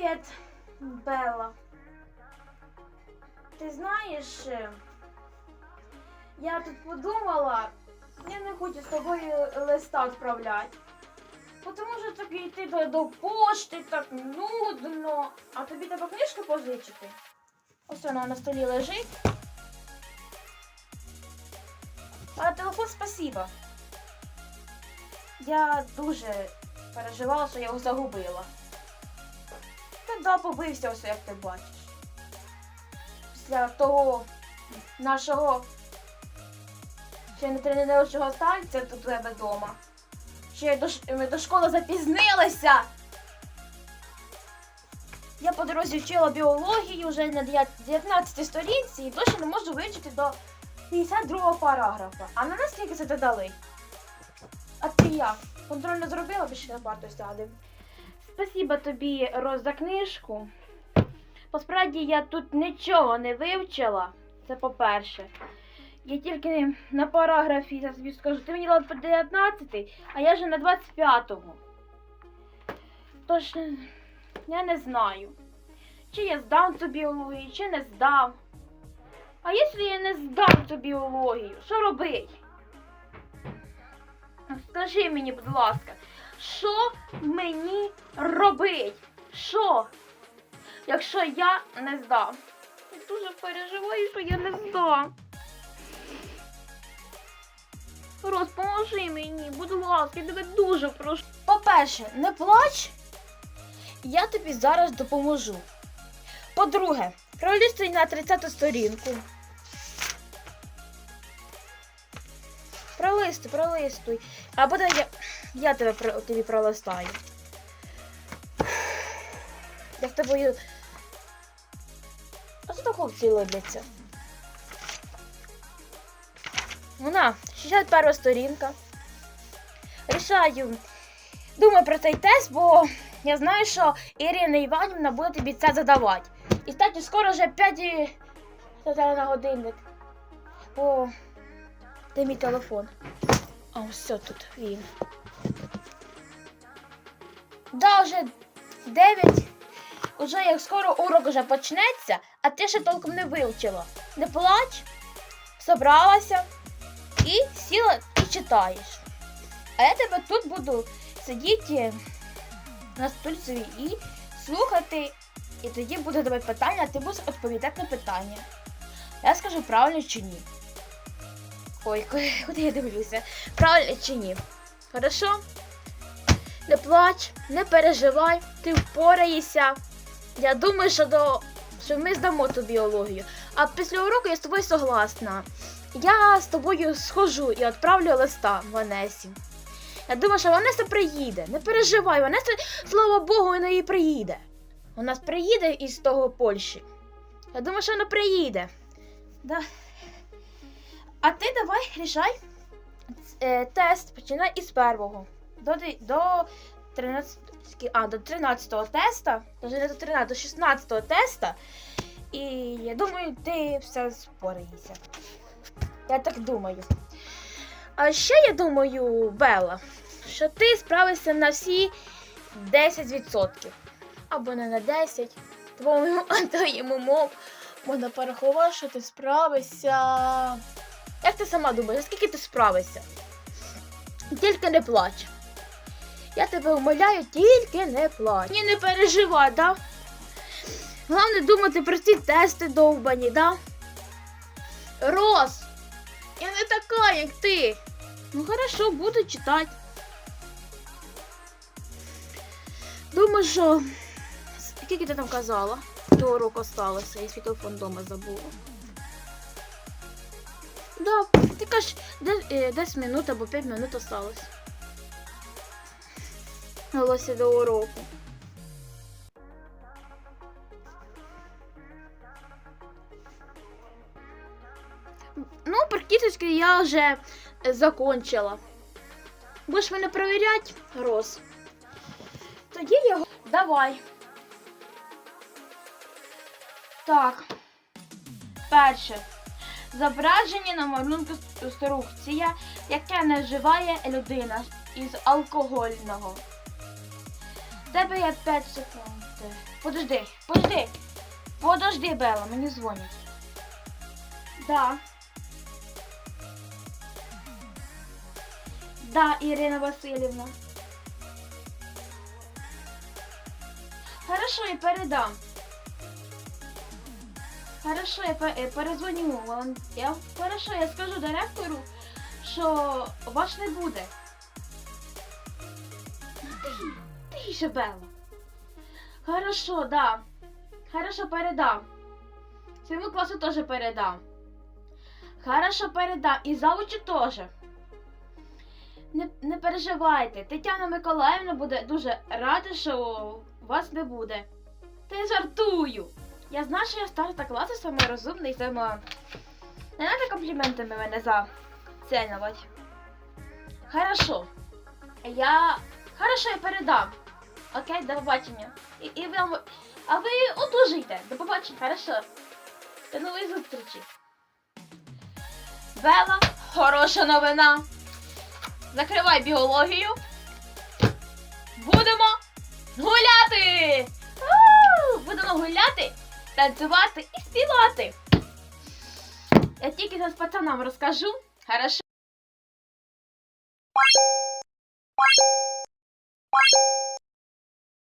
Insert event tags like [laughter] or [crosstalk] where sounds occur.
Привіт, Белла. Ти знаєш, е, я тут подумала, я не хочу з тобою листа відправляти. Тому що тобі йти до, до пошти так нудно. А тобі треба книжку позичити? Ось вона на столі лежить. А телефон спасіба. Я дуже переживала, що я його загубила. Да, побився ось, як ти бачиш. Після того нашого ще не тренувачого танця тут тебе вдома. Ще до, ми до школи запізнилися. Я по дорозі вчила біологію вже на 19 сторінці і досі не можу вивчити до 52 параграфа. А на нас скільки це додали? А ти як? Контрольно зробила, більше на парту сядемо. Спасибо тобі, Роз, за книжку. Посправді я тут нічого не вивчила. Це по-перше. Я тільки на параграфі, я тобі скажу, ти мені дала по 19, а я вже на 25-му. Тож, я не знаю, чи я здам цю біологію, чи не здам. А якщо я не здам цю біологію, що робить? Скажи мені, будь ласка, що мені робить? Що? Якщо я не здам? Я дуже переживаю, що я не здам. Рос, поможи мені, будь ласка, я тебе дуже прошу. По-перше, не плач. Я тобі зараз допоможу. По-друге, пролістуй на 30 сторінку. Пролистуй, пролистуй. Або дай я, я тебе тобі пролистаю. Я з тобою. А що так хлопці? Вона, 61 сторінка. Рішаю. Думаю про цей тест, бо я знаю, що Ірина Іванівна буде тобі це задавати. І кстати, скоро вже 5 Це на годинник. О, де мій телефон? А ось все тут він. Да, вже 9. Уже як скоро урок вже почнеться, а ти ще толком не вивчила. Не плач, собралася і сіла і читаєш. А я тебе тут буду сидіти на стульці і слухати. І тоді буду задавати питання, а ти будеш відповідати на питання. Я скажу правильно чи ні. Ой, [laughs] куди я дивлюся? Правильно чи ні? Хорошо? Не плач, не переживай, ти впораєшся. Я думаю, що, до... що ми здамо ту біологію. А після уроку я з тобою согласна. Я з тобою схожу і відправлю листа Ванесі. Я думаю, що Ванеса приїде. Не переживай, Ванеса, слава Богу, вона і приїде. Вона приїде із того Польщі. Я думаю, що вона приїде. Да. А ти давай рішай тест, починай із першого. До, до 13 а, до 13-го теста, даже не до 13, до 16-го теста. І я думаю, ти все спораєшся. Я так думаю. А ще я думаю, Белла, що ти справишся на всі 10%. Або не на 10. Твоєму [laughs] твоєму мов можна порахувати, що ти справишся. Як ти сама думаєш, скільки ти справишся? Тільки не плач. Я тебе умоляю, тільки не плач. Ні, не переживай, да? Головне думати про ці тести довбані, да? Рос, я не така, як ти. Ну хорошо, буду читати. Думаю, що. Скільки ти там казала? До уроку осталося, я свій телефон вдома забула. Да, ти кажеш, де- е, 10 минут або 5 минут осталось. Голосі до уроку. Ну, практически я вже закончила. Будеш мене перевіряти, Рос? Тоді його. Давай. Так. Перше. Зображення на малюнку інструкція, яке наживає людина із алкогольного. Тебе є 5 секунд. Подожди, подожди. Подожди, Бела, мені дзвонять. Да. Да, Ірина Васильівна. Хорошо, я передам. Хорошо, я пе- перезвоню. вам. Я, хорошо, я скажу директору, що вас не буде. Ти, ти Бела. Хорошо, да. Хорошо, передам. Своему классу тоже передам. Хорошо, передам. І завучу теж. Не, не переживайте. Тетяна Миколаївна буде дуже рада, що вас не буде. Я жартую. Я знаю, що я староста класу саме розумний, саме. Не треба компліментами мене зацінювати. Хорошо. Я. Хорошо, я передам. Окей, до побачення. І, і вам. А ви одужуйте. До побачення, хорошо. До нової зустрічі. Бела, хороша новина. Закривай біологію. Будемо гуляти! Будемо гуляти, танцювати і співати. Я тільки зараз пацанам розкажу. Хорошо?